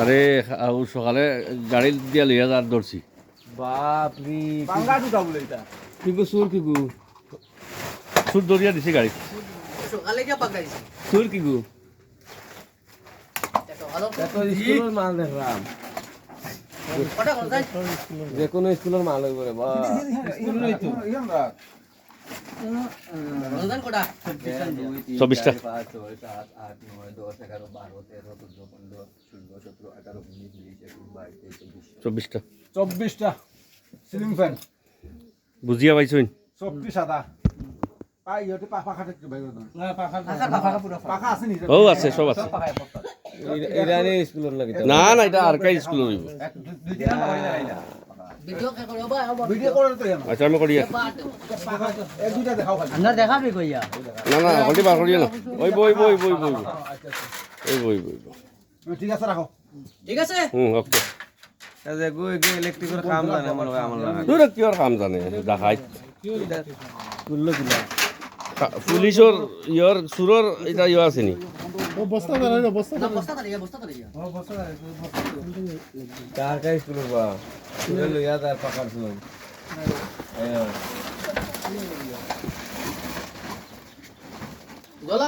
আরে আউ সকালে গাড়ি দিয়া লইয়া যার ধরছি বাপ রে পাঙ্গা দুটা বলে এটা। কিগু সুর দরিয়া দিছি গাড়ি সকালে কে পাকাইছি সুর কিগু এত ভালো। এত স্কুলের মাল দেখলাম। যে কোনো স্কুলের মাল হইব রে বা চব্বিশটা। চব্বিশটা। চব্বিশটা। সিলিং ফ্যান বুঝিয়া পাইছুন চব্বিশ সাদা আছে সব আছে না না এটা আর কাই স্কুল করে আচ্ছা আমি করি পাখা এক দুইটা দেখাও খালি। আন্দার দেখাবি কইয়া? না না হলদি বার করিয়া না। ওই বই বই বই বই ওই বই বই বই। ঠিক আছে রাখো। ঠিক আছে? হুম ওকে। যে গো এগে ইলেকট্রিকের কাম জানে আমার কাম জানে দেখাই। পুলিশর ইয়র সুরর এটা ইয়ে আছে নি? না বস্তা দাঁড়িয়ে বস্তা দাঁড়িয়ে কার কাই স্কুলের বা স্কুলে লইয়া তার পাকার শুনুন গলা